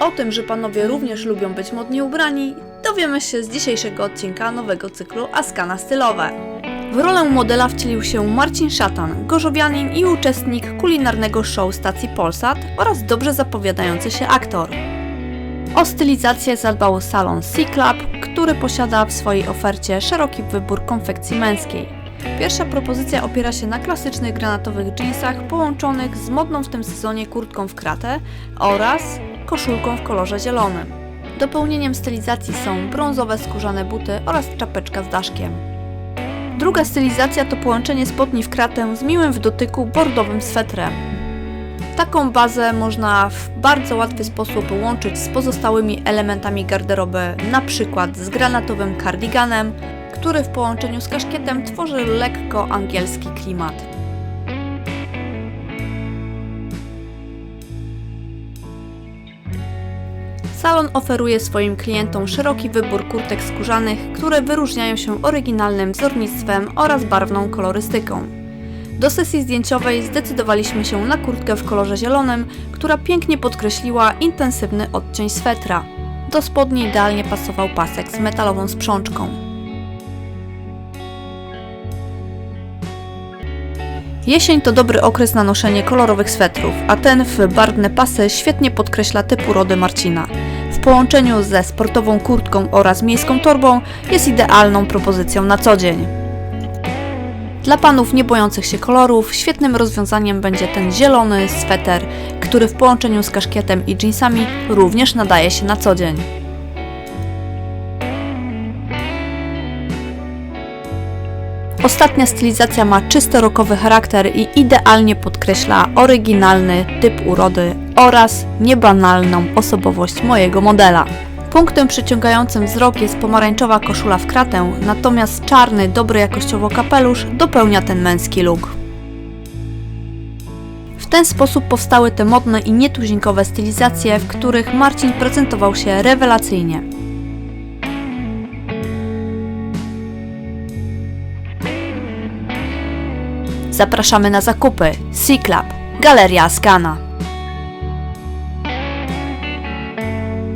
O tym, że panowie również lubią być modnie ubrani, dowiemy się z dzisiejszego odcinka nowego cyklu Askana Stylowe. W rolę modela wcielił się Marcin Szatan, gorzowianin i uczestnik kulinarnego show stacji Polsat oraz dobrze zapowiadający się aktor. O stylizację zadbał salon C-Club, który posiada w swojej ofercie szeroki wybór konfekcji męskiej. Pierwsza propozycja opiera się na klasycznych granatowych jeansach połączonych z modną w tym sezonie kurtką w kratę oraz koszulką w kolorze zielonym. Dopełnieniem stylizacji są brązowe skórzane buty oraz czapeczka z daszkiem. Druga stylizacja to połączenie spodni w kratę z miłym w dotyku bordowym swetrem. Taką bazę można w bardzo łatwy sposób łączyć z pozostałymi elementami garderoby, na przykład z granatowym kardiganem, który w połączeniu z kaszkietem tworzy lekko angielski klimat. Salon oferuje swoim klientom szeroki wybór kurtek skórzanych, które wyróżniają się oryginalnym wzornictwem oraz barwną kolorystyką. Do sesji zdjęciowej zdecydowaliśmy się na kurtkę w kolorze zielonym, która pięknie podkreśliła intensywny odcień swetra. Do spodni idealnie pasował pasek z metalową sprzączką. Jesień to dobry okres na noszenie kolorowych swetrów, a ten w barwne pasy świetnie podkreśla typ urody Marcina. Połączeniu ze sportową kurtką oraz miejską torbą jest idealną propozycją na co dzień. Dla panów nie bojących się kolorów, świetnym rozwiązaniem będzie ten zielony sweter, który w połączeniu z kaszkietem i jeansami również nadaje się na co dzień. Ostatnia stylizacja ma czysto rokowy charakter i idealnie podkreśla oryginalny typ urody oraz niebanalną osobowość mojego modela. Punktem przyciągającym wzrok jest pomarańczowa koszula w kratę, natomiast czarny, dobry jakościowo kapelusz dopełnia ten męski look. W ten sposób powstały te modne i nietuzinkowe stylizacje, w których Marcin prezentował się rewelacyjnie. Zapraszamy na zakupy. C-Club, Galeria Askana.